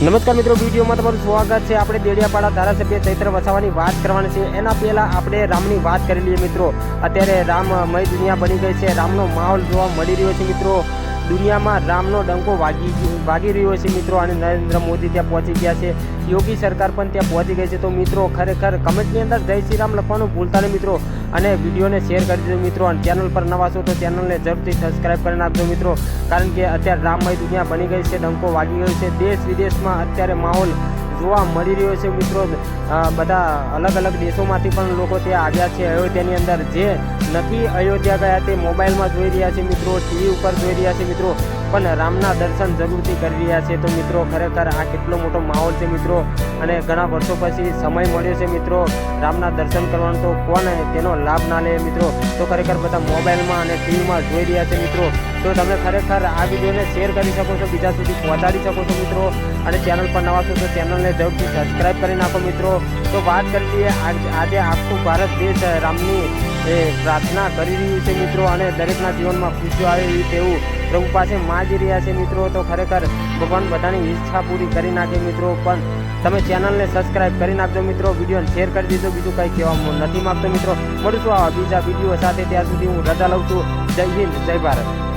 નમસ્કાર મિત્રો, વિડીયોમાં તમારું સ્વાગત છે. આપણે દેડિયાપાડા ધારાસભ્ય ચૈત્ર વસાવાની વાત કરવાની છે. એના પહેલાં આપણે રામની વાત કરી લઈએ મિત્રો. અત્યારે રામમય દુનિયા બની ગઈ છે. રામનો માહોલ જોવા મળી રહ્યો છે મિત્રો. દુનિયામાં રામનો ડંકો વાગી વાગી રહ્યો છે મિત્રો અને નરેન્દ્ર મોદી ત્યાં પહોંચી ગયા છે. યોગી સરકાર પણ ત્યાં પહોંચી ગઈ છે. તો મિત્રો, ખરેખર કમેન્ટની અંદર જય શ્રી રામ લખવાનું ભૂલતા નહીં મિત્રો. અને વિડીયોને શેર કરી દીધો મિત્રો અને ચેનલ પર નવા છો તો ચેનલને જરૂરથી સબસ્ક્રાઈબ કરી નાખજો મિત્રો. કારણ કે અત્યારે રામમય દુનિયા બની ગઈ છે. ડંકો વાગી ગયો છે. દેશ વિદેશમાં અત્યારે માહોલ જોવા મળી રહ્યો છે મિત્રો. બધા અલગ અલગ દેશોમાંથી પણ લોકો ત્યાં આવ્યા છે. અયોધ્યાની અંદર જે નથી અયોધ્યા ગયા તે મોબાઈલમાં જોઈ રહ્યા છે મિત્રો, ટીવી ઉપર જોઈ રહ્યા છે મિત્રો. પણ રામના દર્શન જરૂરથી કરી રહ્યા છે. તો મિત્રો, ખરેખર આ કેટલો મોટો માહોલ છે મિત્રો? અને ઘણા વર્ષો પછી સમય મળ્યો છે મિત્રો, રામના દર્શન કરવાનો. તો કોણ તેનો લાભ ના લે મિત્રો? તો ખરેખર બધા મોબાઈલમાં અને ટીવીમાં જોઈ રહ્યા છે મિત્રો. તો તમે ખરેખર આ વિડીયોને શેર કરી શકો છો, બીજા સુધી પહોંચાડી શકો છો મિત્રો. અને ચેનલ પર નવા છો તો ચેનલને જરૂરથી સબસ્ક્રાઈબ કરી નાખો મિત્રો. તો વાત કરી લઈએ આજે આખું ભારત દેશ રામની એ પ્રાર્થના કરી રહ્યું છે મિત્રો અને દરેકના જીવનમાં ખુશીઓ આવે એવી તેવું પ્રભુ પાસે માગી રહ્યા છે મિત્રો. તો ખરેખર ભગવાન બધાની ઈચ્છા પૂરી કરી નાખે મિત્રો. પણ તમે ચેનલને સબસ્ક્રાઇબ કરી નાખજો મિત્રો. વિડીયોને શેર કરી દીધો બીજું કંઈ કહેવા નથી માગતો મિત્રો. મળશું આવા બીજા વીડિયો સાથે. ત્યાં સુધી હું રજા લઉં છું. જય હિન્દ, જય ભારત.